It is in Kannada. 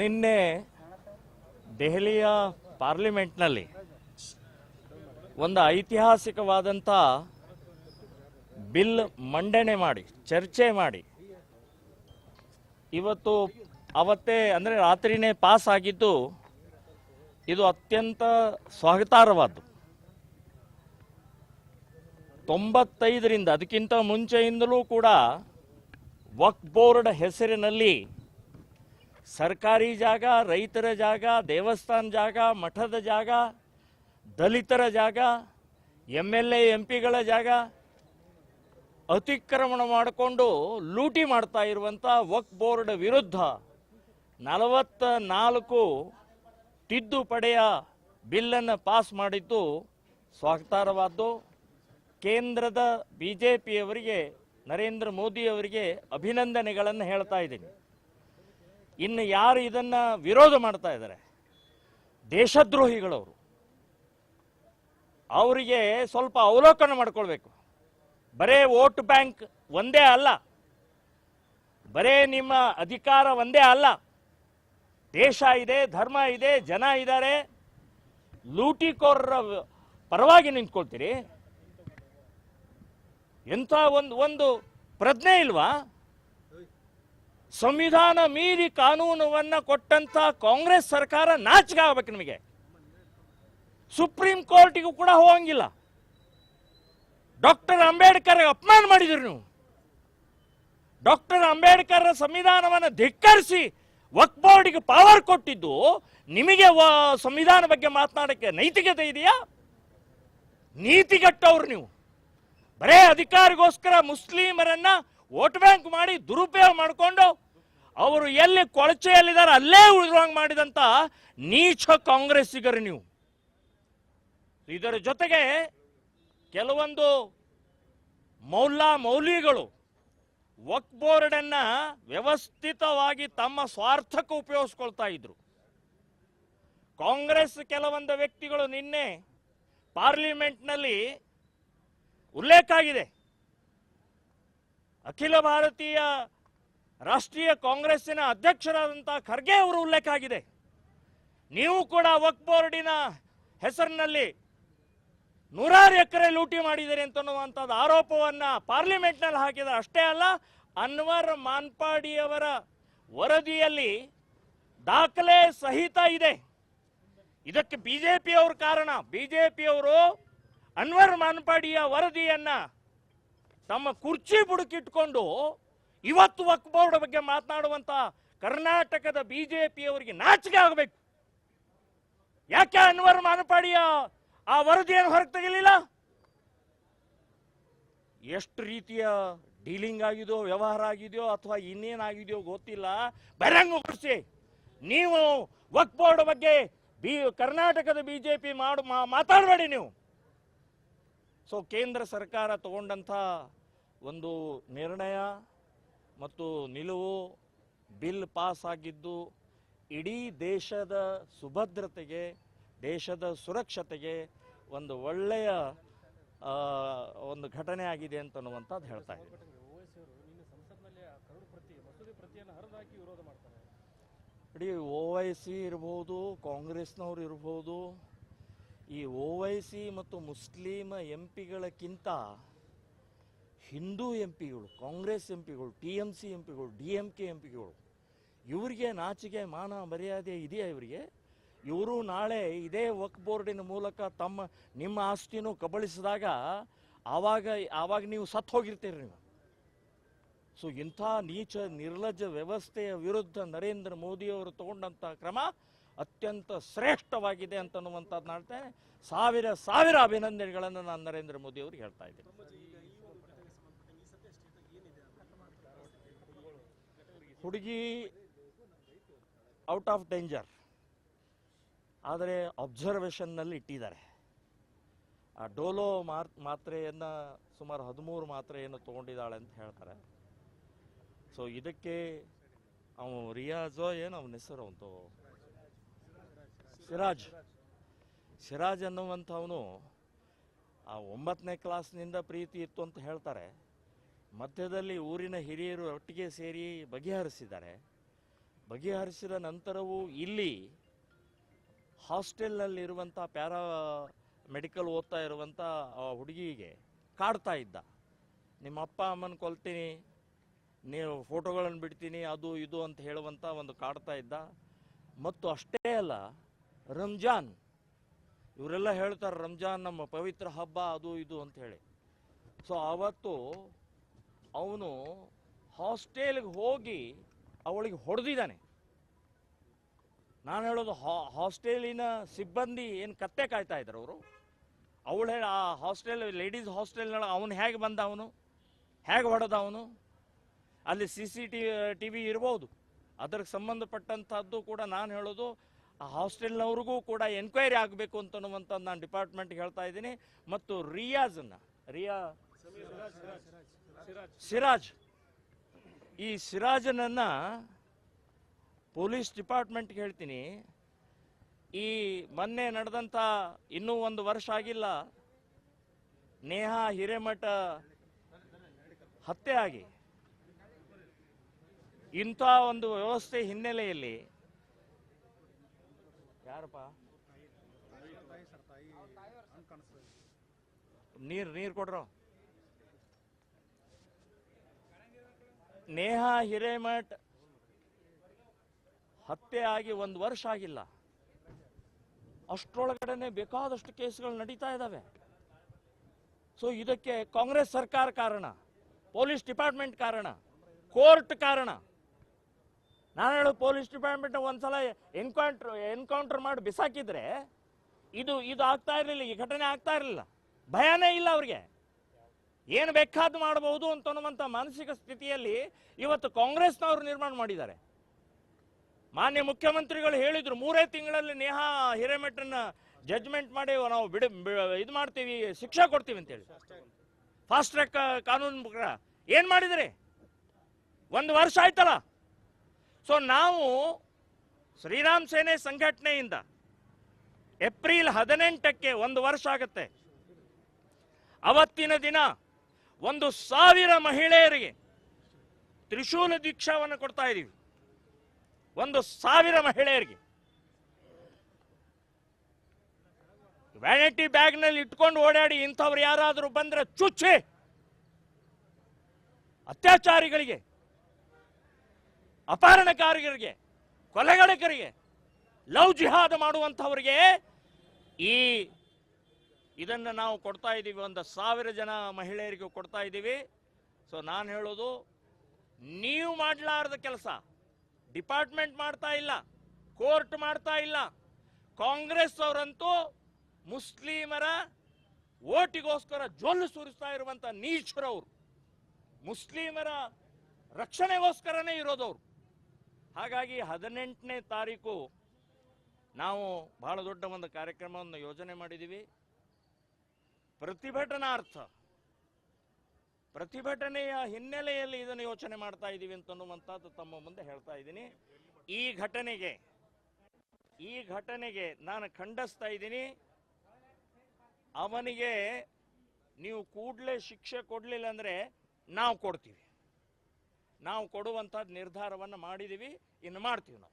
ನಿನ್ನೆ ದೆಹಲಿಯ ಪಾರ್ಲಿಮೆಂಟ್ನಲ್ಲಿ ಒಂದು ಐತಿಹಾಸಿಕವಾದಂಥ ಬಿಲ್ ಮಂಡನೆ ಮಾಡಿ, ಚರ್ಚೆ ಮಾಡಿ. ಇವತ್ತು ಅವತ್ತೇ, ಅಂದರೆ ರಾತ್ರಿನೇ ಪಾಸ್ ಆಗಿದ್ದು ಇದು ಅತ್ಯಂತ ಸ್ವಾಗತಾರ್ಹವಾದ್ದು. ತೊಂಬತ್ತೈದರಿಂದ, ಅದಕ್ಕಿಂತ ಮುಂಚೆಯಿಂದಲೂ ಕೂಡ ವಕ್ ಬೋರ್ಡ್ ಹೆಸರಿನಲ್ಲಿ ಸರ್ಕಾರಿ ಜಾಗ, ರೈತರ ಜಾಗ, ದೇವಸ್ಥಾನ ಜಾಗ, ಮಠದ ಜಾಗ, ದಲಿತರ ಜಾಗ ಎಂ ಎಲ್ ಎ, ಎಂ ಜಾಗ ಅತಿಕ್ರಮಣ ಮಾಡಿಕೊಂಡು ಲೂಟಿ ಮಾಡ್ತಾ ಇರುವಂಥ ವಕ್ ಬೋರ್ಡ್ ವಿರುದ್ಧ ನಲವತ್ತ ನಾಲ್ಕು ತಿದ್ದುಪಡೆಯ ಬಿಲ್ಲನ್ನು ಪಾಸ್ ಮಾಡಿದ್ದು ಸ್ವಾಗತಾರ್ಹವಾದ್ದು. ಕೇಂದ್ರದ ಬಿ ಜೆ ಪಿಯವರಿಗೆ ನರೇಂದ್ರ ಮೋದಿಯವರಿಗೆ ಅಭಿನಂದನೆಗಳನ್ನು ಹೇಳ್ತಾ ಇದ್ದೀನಿ. ಇನ್ನು ಯಾರು ಇದನ್ನು ವಿರೋಧ ಮಾಡ್ತಾ ಇದ್ದಾರೆ? ದೇಶದ್ರೋಹಿಗಳವರು. ಅವರಿಗೆ ಸ್ವಲ್ಪ ಅವಲೋಕನ ಮಾಡ್ಕೊಳ್ಬೇಕು. ಬರೇ ವೋಟ್ ಬ್ಯಾಂಕ್ ಒಂದೇ ಅಲ್ಲ. ಬರೇ ನಿಮ್ಮ ಅಧಿಕಾರ ಒಂದೇ ಅಲ್ಲ. ದೇಶ ಇದೆ, ಧರ್ಮ ಇದೆ, ಜನ ಇದ್ದಾರೆ. ಲೂಟಿಕೋರರ ಪರವಾಗಿ ನಿಂತ್ಕೊಳ್ತೀರಿ. ಎಂಥ ಒಂದು ಒಂದು ಪ್ರಜ್ಞೆ ಇಲ್ವಾ? ಸಂವಿಧಾನ ಮೀರಿ ಕಾನೂನವನ್ನ ಕೊಟ್ಟಂತ ಕಾಂಗ್ರೆಸ್ ಸರ್ಕಾರ ನಾಚಿಕೆ ಆಗಬೇಕು ನಿಮಗೆ. ಸುಪ್ರೀಂ ಕೋರ್ಟಿಗೂ ಕೂಡ ಹೋಗಂಗಿಲ್ಲ. ಡಾಕ್ಟರ್ ಅಂಬೇಡ್ಕರ್ ಅಪಮಾನ ಮಾಡಿದ್ರಿ ನೀವು. ಡಾಕ್ಟರ್ ಅಂಬೇಡ್ಕರ್ ಸಂವಿಧಾನವನ್ನು ಧಿಕ್ಕರಿಸಿ ವಕ್ ಬೋರ್ಡಿಗೆ ಪವರ್ ಕೊಟ್ಟಿದ್ದು ನಿಮಗೆ ಸಂವಿಧಾನ ಬಗ್ಗೆ ಮಾತನಾಡಕ್ಕೆ ನೈತಿಕತೆ ಇದೆಯಾ? ನೀತಿಗಟ್ಟವ್ರು ನೀವು. ಬರೇ ಅಧಿಕಾರಿಗೋಸ್ಕರ ಮುಸ್ಲಿಮರನ್ನ ವೋಟ್ ಬ್ಯಾಂಕ್ ಮಾಡಿ ದುರುಪಯೋಗ ಮಾಡಿಕೊಂಡು ಅವರು ಎಲ್ಲಿ ಕೊಳಚೆಯಲ್ಲಿದ್ದಾರೆ ಅಲ್ಲೇ ಉಳಿದುವಂಗೆ ಮಾಡಿದಂತ ನೀಚ ಕಾಂಗ್ರೆಸ್ಸಿಗರು ನೀವು. ಇದರ ಜೊತೆಗೆ ಕೆಲವೊಂದು ಮೌಲ್ಲಾ ಮೌಲಿಗಳು ವಕ್ ಬೋರ್ಡನ್ನ ವ್ಯವಸ್ಥಿತವಾಗಿ ತಮ್ಮ ಸ್ವಾರ್ಥಕ್ಕೆ ಉಪಯೋಗಿಸ್ಕೊಳ್ತಾ ಇದ್ರು. ಕಾಂಗ್ರೆಸ್ ಕೆಲವೊಂದು ವ್ಯಕ್ತಿಗಳು ನಿನ್ನೆ ಪಾರ್ಲಿಮೆಂಟ್ನಲ್ಲಿ ಉಲ್ಲೇಖ ಆಗಿದೆ. ಅಖಿಲ ಭಾರತೀಯ ರಾಷ್ಟ್ರೀಯ ಕಾಂಗ್ರೆಸ್ಸಿನ ಅಧ್ಯಕ್ಷರಾದಂಥ ಖರ್ಗೆ ಅವರು ಉಲ್ಲೇಖ ಆಗಿದೆ. ನೀವು ಕೂಡ ವಕ್ ಬೋರ್ಡಿನ ಹೆಸರಿನಲ್ಲಿ ನೂರಾರು ಎಕರೆ ಲೂಟಿ ಮಾಡಿದ್ದೀರಿ ಅಂತನ್ನುವಂಥದ್ದು ಆರೋಪವನ್ನ ಪಾರ್ಲಿಮೆಂಟ್ನಲ್ಲಿ ಹಾಕಿದ ಅಷ್ಟೇ ಅಲ್ಲ, ಅನ್ವರ್ ಮಾನ್ಪಾಡಿಯವರ ವರದಿಯಲ್ಲಿ ದಾಖಲೆ ಸಹಿತ ಇದೆ. ಇದಕ್ಕೆ ಬಿಜೆಪಿಯವ್ರ ಕಾರಣ. ಬಿಜೆಪಿಯವರು ಅನ್ವರ್ ಮಾನ್ಪಾಡಿಯ ವರದಿಯನ್ನ ತಮ್ಮ ಕುರ್ಚಿ ಬುಡುಕಿಟ್ಕೊಂಡು ಇವತ್ತು ವಕ್ ಬೋರ್ಡ್ ಬಗ್ಗೆ ಮಾತನಾಡುವಂತ ಕರ್ನಾಟಕದ ಬಿಜೆಪಿಯವರಿಗೆ ನಾಚಿಕೆ ಆಗಬೇಕು. ಯಾಕೆ ಅನ್ವರ್ ಮಾನಪಾಡಿಯ ಆ ವರದಿಯನ್ನು ಹೊರಗೆ ತೆಗಿಲಿಲ್ಲ ಎಷ್ಟು ರೀತಿಯ ಡೀಲಿಂಗ್ ಆಗಿದೆಯೋ, ವ್ಯವಹಾರ ಆಗಿದೆಯೋ ಅಥವಾ ಇನ್ನೇನಾಗಿದೆಯೋ ಗೊತ್ತಿಲ್ಲ. ಬಹಿರಂಗಪಡಿಸಿ ನೀವು ವಕ್ ಬಗ್ಗೆ ಬಿ, ಕರ್ನಾಟಕದ ಬಿಜೆಪಿ ಮಾಡು, ಮಾ- ಮಾತಾಡಬೇಡಿ ನೀವು. ಸೊ ಕೇಂದ್ರ ಸರ್ಕಾರ ತಗೊಂಡಂಥ ಒಂದು ನಿರ್ಣಯ ಮತ್ತು ನಿಲುವು ಬಿಲ್ ಪಾಸ್ ಆಗಿದ್ದು ಇಡೀ ದೇಶದ ಸುಭದ್ರತೆಗೆ, ದೇಶದ ಸುರಕ್ಷತೆಗೆ ಒಂದು ಒಳ್ಳೆಯ ಒಂದು ಘಟನೆ ಆಗಿದೆ ಅಂತನ್ನುವಂಥದ್ದು ಹೇಳ್ತಾ ಇದ್ದೀನಿ. ಇಡೀ ಓ ವೈ ಸಿ ಇರ್ಬೋದು, ಕಾಂಗ್ರೆಸ್ನವ್ರು ಇರ್ಬೋದು, ಈ ಒ ವೈ ಸಿ ಮತ್ತು ಮುಸ್ಲಿಮ ಎಂ ಪಿಗಳಕ್ಕಿಂತ ಹಿಂದೂ ಎಂ ಪಿಗಳು ಕಾಂಗ್ರೆಸ್ ಎಂ ಪಿಗಳು ಟಿ ಎಂ ಸಿ ಎಂ ಪಿಗಳು ಡಿ ಎಂ ಕೆ ಎಂ ಪಿಗಳು ಇವರಿಗೆ ನಾಚಿಕೆ, ಮಾನ, ಮರ್ಯಾದೆ ಇದೆಯಾ ಇವರಿಗೆ? ಇವರು ನಾಳೆ ಇದೇ ವಕ್ ಬೋರ್ಡಿನ ಮೂಲಕ ತಮ್ಮ, ನಿಮ್ಮ ಆಸ್ತಿನೂ ಕಬಳಿಸಿದಾಗ ಆವಾಗ ಆವಾಗ ನೀವು ಸತ್ತು ಹೋಗಿರ್ತೀರಿ ನೀವು. ಸೊ ಇಂಥ ನೀಚ, ನಿರ್ಲಜ್ಜ ವ್ಯವಸ್ಥೆಯ ವಿರುದ್ಧ ನರೇಂದ್ರ ಮೋದಿಯವರು ತಗೊಂಡಂಥ ಕ್ರಮ ಅತ್ಯಂತ ಶ್ರೇಷ್ಠವಾಗಿದೆ ಅಂತನ್ನುವಂಥದ್ದು ನಾಡ್ತೇನೆ ಸಾವಿರ ಸಾವಿರ ಅಭಿನಂದನೆಗಳನ್ನು ನಾನು ನರೇಂದ್ರ ಮೋದಿ ಅವರಿಗೆ ಹೇಳ್ತಾ ಇದ್ದೀನಿ. ಹುಡುಗಿ ಔಟ್ ಆಫ್ ಡೇಂಜರ್. ಆದರೆ ಅಬ್ಸರ್ವೇಷನ್ನಲ್ಲಿ ಇಟ್ಟಿದ್ದಾರೆ. ಆ ಡೋಲೋ ಮಾತ್ರೆಯನ್ನು ಸುಮಾರು ಹದಿಮೂರು ಮಾತ್ರೆಯನ್ನು ತೊಗೊಂಡಿದ್ದಾಳೆ ಅಂತ ಹೇಳ್ತಾರೆ. ಸೊ ಇದಕ್ಕೆ ಅವನು ರಿಯಾಜೋ ಏನು ಅವನ ಹೆಸರು ಅವನು ಸಿರಾಜ್. ಸಿರಾಜ್ ಅನ್ನುವಂಥವನು ಆ ಒಂಬತ್ತನೇ ಕ್ಲಾಸ್ನಿಂದ ಪ್ರೀತಿ ಇತ್ತು ಅಂತ ಹೇಳ್ತಾರೆ. ಮಧ್ಯದಲ್ಲಿ ಊರಿನ ಹಿರಿಯರು ಒಟ್ಟಿಗೆ ಸೇರಿ ಬಗೆಹರಿಸಿದ್ದಾರೆ. ಬಗೆಹರಿಸಿದ ನಂತರವೂ ಇಲ್ಲಿ ಹಾಸ್ಟೆಲ್ನಲ್ಲಿರುವಂಥ ಪ್ಯಾರಾ ಮೆಡಿಕಲ್ ಓದ್ತಾ ಇರುವಂಥ ಹುಡುಗಿಗೆ ಕಾಡ್ತಾ ಇದ್ದ. ನಿಮ್ಮ ಅಪ್ಪ ಅಮ್ಮನ ಕೊಲ್ತೀನಿ, ನೀವು ಫೋಟೋಗಳನ್ನು ಬಿಡ್ತೀನಿ, ಅದು ಇದು ಅಂತ ಹೇಳುವಂಥ ಒಂದು ಕಾಡ್ತಾ ಇದ್ದ. ಮತ್ತು ಅಷ್ಟೇ ಅಲ್ಲ, ರಂಜಾನ್, ಇವರೆಲ್ಲ ಹೇಳ್ತಾರೆ, ರಂಜಾನ್ ನಮ್ಮ ಪವಿತ್ರ ಹಬ್ಬ, ಅದು ಇದು ಅಂತ ಹೇಳಿ. ಸೊ ಆವತ್ತು ಅವನು ಹಾಸ್ಟೆಲ್ಗೆ ಹೋಗಿ ಅವಳಿಗೆ ಹೊಡೆದಿದ್ದಾನೆ. ನಾನು ಹೇಳೋದು ಹಾ- ಹಾಸ್ಟೆಲಿನ ಸಿಬ್ಬಂದಿ ಏನು ಕತ್ತೆ ಕಾಯ್ತಾ ಇದ್ದಾರೆ ಅವರು? ಅವಳು ಹೇಳಿ, ಆ ಹಾಸ್ಟೆಲ್, ಲೇಡೀಸ್ ಹಾಸ್ಟೆಲ್ನೊಳಗೆ ಅವನು ಹೇಗೆ ಬಂದ ಅವನು? ಹೇಗೆ ಹೊಡೆದ ಅವನು? ಅಲ್ಲಿ C C T T V ಇರ್ಬೋದು. ಅದಕ್ಕೆ ಸಂಬಂಧಪಟ್ಟಂಥದ್ದು ಕೂಡ ನಾನು ಹೇಳೋದು, ಆ ಹಾಸ್ಟೆಲ್ನವ್ರಿಗೂ ಕೂಡ ಎನ್ಕ್ವೈರಿ ಆಗಬೇಕು ಅಂತನ್ನುವಂಥದ್ದು ನಾನು ಡಿಪಾರ್ಟ್ಮೆಂಟ್ಗೆ ಹೇಳ್ತಾ ಇದ್ದೀನಿ. ಮತ್ತು ರಿಯಾಜನ್ನು, ರಿಯಾ ಸಿರಾಜ್. ಈ ಸಿರಾಜನನ್ನ ಪೊಲೀಸ್ ಡಿಪಾರ್ಟ್ಮೆಂಟ್ಗೆ ಹೇಳ್ತೀನಿ. ಈ ಮೊನ್ನೆ ನಡೆದಂಥ ಇನ್ನೂ ಒಂದು ವರ್ಷ ಆಗಿಲ್ಲ. ನೇಹಾ ಹಿರೇಮಠ ಹತ್ಯೆ ಆಗಿ. ಇಂಥ ಒಂದು ವ್ಯವಸ್ಥೆ ಹಿನ್ನೆಲೆಯಲ್ಲಿ ಯಾರಪ್ಪ? ನೀರ್ ನೀರ್ ಕೊಡ್ರೋ. ನೇಹಾ ಹಿರೇಮಠ್ ಹತ್ಯೆ ಆಗಿ ಒಂದು ವರ್ಷ ಆಗಿಲ್ಲ. ಅಷ್ಟರೊಳಗಡೆನೆ ಬೇಕಾದಷ್ಟು ಕೇಸ್ಗಳು ನಡೀತಾ ಇದ್ದಾವೆ ಸೊ ಇದಕ್ಕೆ ಕಾಂಗ್ರೆಸ್ ಸರ್ಕಾರ ಕಾರಣ, ಪೊಲೀಸ್ ಡಿಪಾರ್ಟ್ಮೆಂಟ್ ಕಾರಣ, ಕೋರ್ಟ್ ಕಾರಣ. ನಾನು ಹೇಳೋ ಪೊಲೀಸ್ ಡಿಪಾರ್ಟ್ಮೆಂಟ್ ಒಂದ್ಸಲ ಎನ್ಕೌಂಟ್ರ್, ಎನ್ಕೌಂಟರ್ ಮಾಡಿ ಬಿಸಾಕಿದ್ರೆ ಇದು ಇದು ಆಗ್ತಾ ಇರಲಿಲ್ಲ, ಈ ಘಟನೆ ಆಗ್ತಾ ಇರಲಿಲ್ಲ. ಭಯನೇ ಇಲ್ಲ ಅವ್ರಿಗೆ. ಏನು ಬೇಕಾದ್ದು ಮಾಡಬಹುದು ಅಂತನ್ನುವಂಥ ಮಾನಸಿಕ ಸ್ಥಿತಿಯಲ್ಲಿ ಇವತ್ತು ಕಾಂಗ್ರೆಸ್ನವರು ನಿರ್ಮಾಣ ಮಾಡಿದ್ದಾರೆ. ಮಾನ್ಯ ಮುಖ್ಯಮಂತ್ರಿಗಳು ಹೇಳಿದ್ರು, ಮೂರೇ ತಿಂಗಳಲ್ಲಿ ನೇಹಾ ಹಿರೇಮಠನ ಜಡ್ಜ್ಮೆಂಟ್ ಮಾಡಿ ನಾವು ಬಿಡ ಇದು ಮಾಡ್ತೀವಿ, ಶಿಕ್ಷೆ ಕೊಡ್ತೀವಿ ಅಂತೇಳಿ. ಫಾಸ್ಟ್ ಟ್ರ್ಯಾಕ್ ಕಾನೂನು ಪ್ರಕಾರ. ಏನ್ ಮಾಡಿದ್ರಿ? ಒಂದು ವರ್ಷ ಆಯ್ತಲ್ಲ? ಸೊ ನಾವು ಶ್ರೀರಾಮ್ ಸೇನೆ ಸಂಘಟನೆಯಿಂದ ಏಪ್ರಿಲ್ ಹದಿನೆಂಟಕ್ಕೆ ಒಂದು ವರ್ಷ ಆಗುತ್ತೆ. ಅವತ್ತಿನ ದಿನ ಒಂದು ಸಾವಿರ ಮಹಿಳೆಯರಿಗೆ ತ್ರಿಶೂಲ ದೀಕ್ಷಾವನ್ನು ಕೊಡ್ತಾ ಇದ್ದೀವಿ. ಒಂದು ಸಾವಿರ ಮಹಿಳೆಯರಿಗೆ. ವ್ಯಾನಿಟಿ ಬ್ಯಾಗ್ನಲ್ಲಿ ಇಟ್ಕೊಂಡು ಓಡಾಡಿ ಇಂಥವ್ರು ಯಾರಾದರೂ ಬಂದ್ರೆ ಚುಚ್ಚಿ ಅತ್ಯಾಚಾರಿಗಳಿಗೆ, ಅಪಹರಣಕಾರರಿಗೆ ಕೊಲೆಗಡಕರಿಗೆ ಲವ್ ಜಿಹಾದ್ ಮಾಡುವಂಥವರಿಗೆ ಈ ಇದನ್ನು ನಾವು ಕೊಡ್ತಾ ಇದ್ದೀವಿ ಒಂದು ಸಾವಿರ ಜನ ಮಹಿಳೆಯರಿಗೆ ಕೊಡ್ತಾ ಇದ್ದೀವಿ. ಸೊ ನಾನು ಹೇಳೋದು, ನೀವು ಮಾಡಲಾರದ ಕೆಲಸ, ಡಿಪಾರ್ಟ್ಮೆಂಟ್ ಮಾಡ್ತಾ ಇಲ್ಲ, ಕೋರ್ಟ್ ಮಾಡ್ತಾ ಇಲ್ಲ, ಕಾಂಗ್ರೆಸ್ ಅವರಂತೂ ಮುಸ್ಲಿಮರ ಓಟಿಗೋಸ್ಕರ ಜೊಲ್ಲು ಸುರಿಸ್ತಾ ಇರುವಂಥ ನೀಚರವರು ಮುಸ್ಲಿಮರ ರಕ್ಷಣೆಗೋಸ್ಕರನೇ ಇರೋದವ್ರು ಹಾಗಾಗಿ ಹದಿನೆಂಟನೇ ತಾರೀಕು ನಾವು ಬಹಳ ದೊಡ್ಡ ಒಂದು ಕಾರ್ಯಕ್ರಮವನ್ನು ಯೋಜನೆ ಮಾಡಿದ್ದೀವಿ. ಪ್ರತಿಭಟನಾರ್ಥ. ಪ್ರತಿಭಟನೆಯ ಹಿನ್ನೆಲೆಯಲ್ಲಿ ಇದನ್ನು ಯೋಚನೆ ಮಾಡ್ತಾ ಇದ್ದೀವಿ ಅಂತನ್ನುವಂಥದ್ದು ತಮ್ಮ ಮುಂದೆ ಹೇಳ್ತಾ ಇದ್ದೀನಿ. ಈ ಘಟನೆಗೆ ಈ ಘಟನೆಗೆ ನಾನು ಖಂಡಿಸ್ತಾ ಇದ್ದೀನಿ. ಅವನಿಗೆ ನೀವು ಕೂಡಲೇ ಶಿಕ್ಷೆ ಕೊಡಲಿಲ್ಲ ಅಂದರೆ ನಾವು ಕೊಡ್ತೀವಿ. ನಾವು ಕೊಡುವಂಥದ್ದು ನಿರ್ಧಾರವನ್ನು ಮಾಡಿದ್ದೀವಿ, ಇನ್ನು ಮಾಡ್ತೀವಿ ನಾವು.